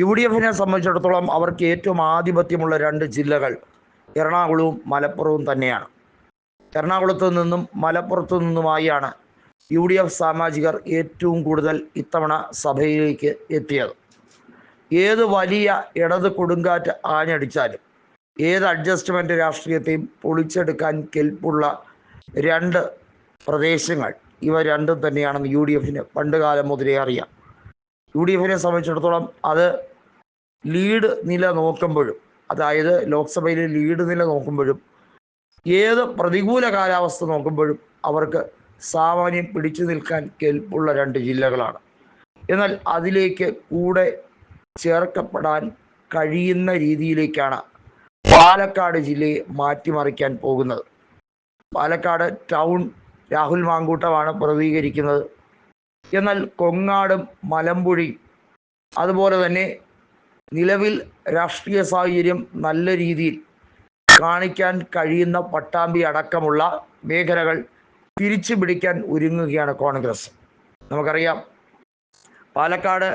U D എഫിനെ സംബന്ധിച്ചിടത്തോളം അവർക്ക് ഏറ്റവും ആധിപത്യമുള്ള രണ്ട് ജില്ലകൾ എറണാകുളവും മലപ്പുറവും തന്നെയാണ്. എറണാകുളത്ത് നിന്നും മലപ്പുറത്തു നിന്നുമായാണ് യു ഡി എഫ് സാമാജികർ ഏറ്റവും കൂടുതൽ ഇത്തവണ സഭയിലേക്ക് എത്തിയത്. ഏത് വലിയ ഇടത് കൊടുങ്കാറ്റ് ആഞ്ഞടിച്ചാലും ഏത് അഡ്ജസ്റ്റ്മെന്റ് രാഷ്ട്രീയത്തെയും പൊളിച്ചെടുക്കാൻ കെൽപ്പുള്ള രണ്ട് പ്രദേശങ്ങൾ ഇവ രണ്ടും തന്നെയാണെന്ന് യു ഡി എഫിന് പണ്ട് കാലം മുതലേ അറിയാം. യു ഡി എഫിനെ സംബന്ധിച്ചിടത്തോളം അത് ലീഡ് നില നോക്കുമ്പോഴും അതായത് ലോക്സഭയിലെ ലീഡ് നില നോക്കുമ്പോഴും ഏത് പ്രതികൂല കാലാവസ്ഥ നോക്കുമ്പോഴും അവർക്ക് സാമാന്യം പിടിച്ചു നിൽക്കാൻ കെൽപ്പുള്ള രണ്ട് ജില്ലകളാണ്. എന്നാൽ അതിലേക്ക് കൂടെ ചേർക്കപ്പെടാൻ കഴിയുന്ന രീതിയിലേക്കാണ് പാലക്കാട് ജില്ലയെ മാറ്റിമറിക്കാൻ പോകുന്നത്. പാലക്കാട് ടൗൺ രാഹുൽ മാങ്കൂട്ടമാണ് പ്രതികരിക്കുന്നത്. എന്നാൽ കൊങ്ങാടും മലമ്പുഴി. അതുപോലെ തന്നെ നിലവിൽ രാഷ്ട്രീയ സാഹചര്യം നല്ല രീതിയിൽ കാണിക്കാൻ കഴിയുന്ന പട്ടാമ്പി അടക്കമുള്ള മേഖലകൾ തിരിച്ചു പിടിക്കാൻ ഒരുങ്ങുകയാണ് കോൺഗ്രസ്. നമുക്കറിയാം പാലക്കാട്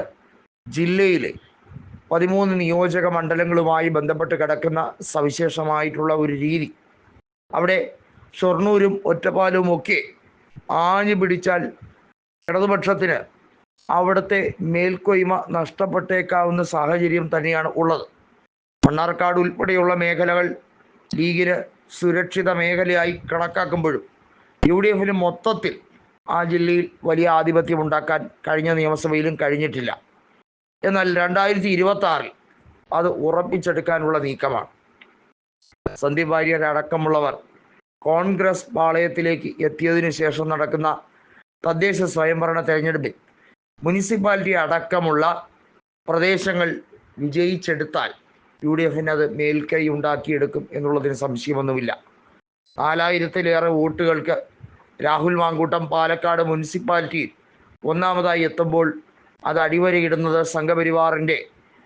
ജില്ലയിലെ പതിമൂന്ന് നിയോജക മണ്ഡലങ്ങളുമായി ബന്ധപ്പെട്ട് കിടക്കുന്ന സവിശേഷമായിട്ടുള്ള ഒരു രീതി. അവിടെ ഷൊർണൂരും ഒറ്റപ്പാലും ഒക്കെ ആഞ്ഞു പിടിച്ചാൽ ഇടതുപക്ഷത്തിന് അവിടുത്തെ മേൽക്കൊയ്മ നഷ്ടപ്പെട്ടേക്കാവുന്ന സാഹചര്യം തന്നെയാണ് ഉള്ളത്. മണ്ണാർക്കാട് ഉൾപ്പെടെയുള്ള മേഖലകൾ ലീഗിന് സുരക്ഷിത മേഖലയായി കണക്കാക്കുമ്പോഴും യു ഡി എഫിന് മൊത്തത്തിൽ ആ ജില്ലയിൽ വലിയ ആധിപത്യം ഉണ്ടാക്കാൻ കഴിഞ്ഞ നിയമസഭയിലും കഴിഞ്ഞിട്ടില്ല. എന്നാൽ രണ്ടായിരത്തി ഇരുപത്തി ആറിൽ അത് ഉറപ്പിച്ചെടുക്കാനുള്ള നീക്കമാണ്. സന്ദീപ് വാര്യർ അടക്കമുള്ളവർ കോൺഗ്രസ് പാളയത്തിലേക്ക് എത്തിയതിനു ശേഷം നടക്കുന്ന തദ്ദേശ സ്വയംഭരണ തെരഞ്ഞെടുപ്പിൽ മുനിസിപ്പാലിറ്റി അടക്കമുള്ള പ്രദേശങ്ങൾ വിജയിച്ചെടുത്താൽ യു ഡി എഫിന് അത് മേൽക്കൈ ഉണ്ടാക്കിയെടുക്കും എന്നുള്ളതിന് സംശയമൊന്നുമില്ല. നാലായിരത്തിലേറെ വോട്ടുകൾക്ക് രാഹുൽ മാങ്കൂട്ടം പാലക്കാട് മുനിസിപ്പാലിറ്റിയിൽ ഒന്നാമതായി എത്തുമ്പോൾ അത് അടിവരയിടുന്നത് സംഘപരിവാറിന്റെ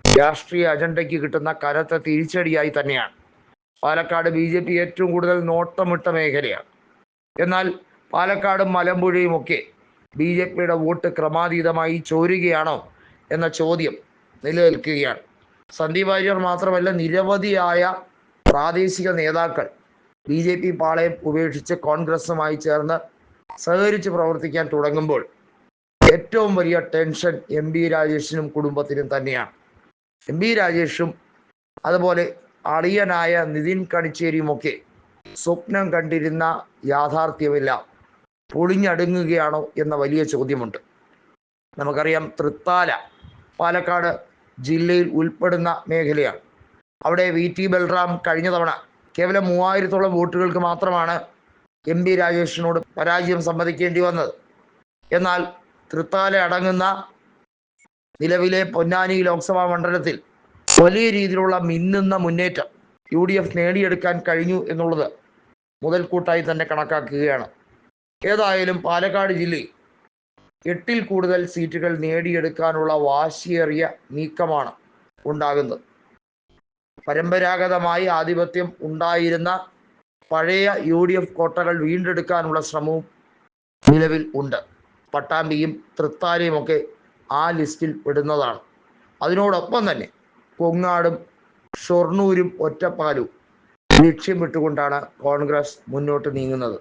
രാഷ്ട്രീയ അജണ്ടയ്ക്ക് കിട്ടുന്ന കനത്ത തിരിച്ചടിയായി തന്നെയാണ്. പാലക്കാട് ബി ഏറ്റവും കൂടുതൽ നോട്ടമിട്ട മേഖലയാണ്. എന്നാൽ പാലക്കാടും മലമ്പുഴയും ഒക്കെ ബി ജെ പിയുടെ വോട്ട് ക്രമാതീതമായി ചോരുകയാണോ എന്ന ചോദ്യം നിലനിൽക്കുകയാണ്. സന്ദീപ് വാര്യർ മാത്രമല്ല നിരവധിയായ പ്രാദേശിക നേതാക്കൾ ബി ജെ പി പാളയം ഉപേക്ഷിച്ച് കോൺഗ്രസുമായി ചേർന്ന് സഹകരിച്ച് പ്രവർത്തിക്കാൻ തുടങ്ങുമ്പോൾ ഏറ്റവും വലിയ ടെൻഷൻ എം ബി രാജേഷിനും കുടുംബത്തിനും തന്നെയാണ്. എം ബി രാജേഷും അതുപോലെ അളിയനായ നിതിൻ കണിച്ചേരിയുമൊക്കെ സ്വപ്നം കണ്ടിരുന്ന യാഥാർത്ഥ്യമെല്ലാം. പൊളിഞ്ഞടുങ്ങുകയാണോ എന്ന വലിയ ചോദ്യമുണ്ട്. നമുക്കറിയാം തൃത്താല പാലക്കാട് ജില്ലയിൽ ഉൾപ്പെടുന്ന മേഖലയാണ്. അവിടെ വി ടി ബൽറാം കഴിഞ്ഞ തവണ കേവലം മൂവായിരത്തോളം വോട്ടുകൾക്ക് മാത്രമാണ് എം പി രാജേഷിനോട് പരാജയം സമ്മതിക്കേണ്ടി വന്നത്. എന്നാൽ തൃത്താല അടങ്ങുന്ന നിലവിലെ പൊന്നാനി ലോക്സഭാ മണ്ഡലത്തിൽ വലിയ രീതിയിലുള്ള മിന്നുന്ന മുന്നേറ്റം യു ഡി എഫ് നേടിയെടുക്കാൻ കഴിഞ്ഞു എന്നുള്ളത് മുതൽക്കൂട്ടായി തന്നെ കണക്കാക്കുകയാണ്. ഏതായാലും പാലക്കാട് ജില്ലയിൽ എട്ടിൽ കൂടുതൽ സീറ്റുകൾ നേടിയെടുക്കാനുള്ള വാശിയേറിയ നീക്കമാണ് ഉണ്ടാകുന്നത്. പരമ്പരാഗതമായി ആധിപത്യം ഉണ്ടായിരുന്ന പഴയ യു ഡി എഫ് കോട്ടകൾ വീണ്ടെടുക്കാനുള്ള ശ്രമവും നിലവിൽ ഉണ്ട്. പട്ടാമ്പിയും തൃത്താലയും ഒക്കെ ആ ലിസ്റ്റിൽ പെടുന്നതാണ്. അതിനോടൊപ്പം തന്നെ കൊങ്ങാടും ഷൊർണൂരും ഒറ്റപ്പാലും ലക്ഷ്യമിട്ടുകൊണ്ടാണ് കോൺഗ്രസ് മുന്നോട്ട് നീങ്ങുന്നത്.